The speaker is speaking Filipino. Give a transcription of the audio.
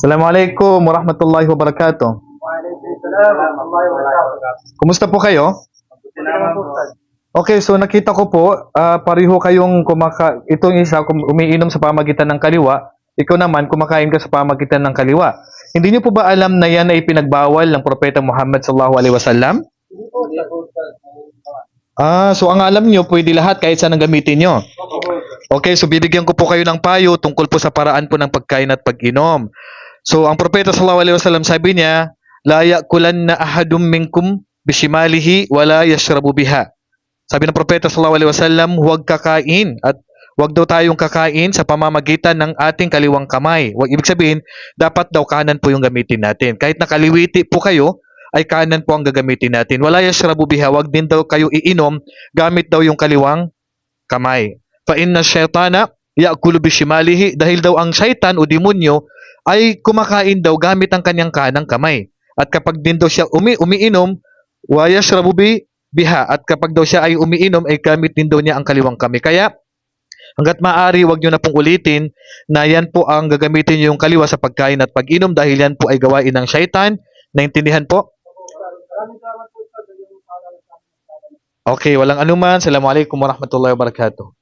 Assalamualaikum warahmatullahi wabarakatuh. Kumusta po kayo? Okay, so nakita ko po, ah, pareho kayong kumaka... Itong isa, umiinom sa pamagitan ng kaliwa. Ikaw naman, kumakain ka sa pamagitan ng kaliwa. Hindi niyo po ba alam na yan ay pinagbawal ng Propeta Muhammad sallallahu alaihi wasallam? Ah, so ang alam niyo, pwede lahat kahit saan ang gamitin niyo. Okay, so bibigyan ko po kayo ng payo tungkol po sa paraan po ng pagkain at pag-inom. So ang Propeta sallallahu alaihi wasallam sabi niya, la ya'kulanna ahadum minkum bishimalihi wala yashrabu biha. Sabi ng Propeta sallallahu alaihi wasallam, huwag kakain at huwag daw tayong kakain sa pamamagitan ng ating kaliwang kamay. Huwag ibig sabihin, dapat daw kanan po yung gamitin natin. Kahit nakaliwiti po kayo, ay kanan po ang gagamitin natin. Wala yashrabu biha, huwag din daw kayo iinom gamit daw yung kaliwang kamay. Fa inna syaitana ya'kulu bishimalihi dahil daw ang syaitan o demonyo ay kumakain daw gamit ang kanyang kanang kamay. At kapag din daw siya umi umiinom, wa yashrabu bi biha at kapag daw siya ay umiinom ay gamit din daw niya ang kaliwang kamay. Kaya hangga't maaari wag niyo na pong ulitin na yan po ang gagamitin niyo yung kaliwa sa pagkain at pag-inom dahil yan po ay gawain ng syaitan. Naintindihan po? Okay, walang anuman. Assalamualaikum warahmatullahi wabarakatuh.